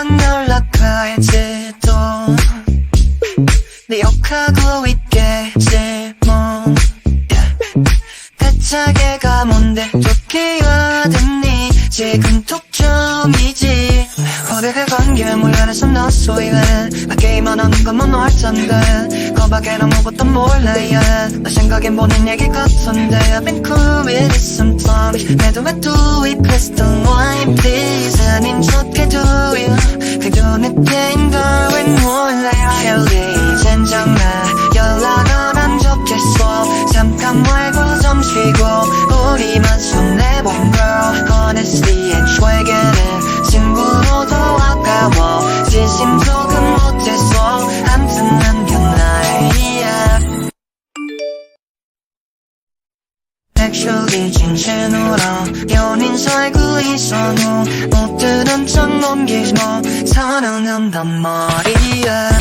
너랑 연락할지도. 내 욕하고 있겠지 뭐. 대차게가 뭔데 좋게 하더니. 지금 독점이지. 우리의 관계 몰라서 너 소리해 나 게임만 하는 것만 알 텐데 거밖에 아무것도 몰라 yeah. 나 생각엔 보는 얘기 같은데 I've been cool with it sometimes 내도 왜 do it crystal wine please 좋게 do 느낀 걸왜 몰라 Kelly 젠장 나 연락은 안 좋겠어. 잠깐 말고 좀 쉬고. 우리만 손해본 girl Honestly 애초에게는 친구로 더 아까워. 진심 조금 Actually 진심으로 연인 살고 있어도 못 들은 척 넘기지 뭐 사랑한단 말이야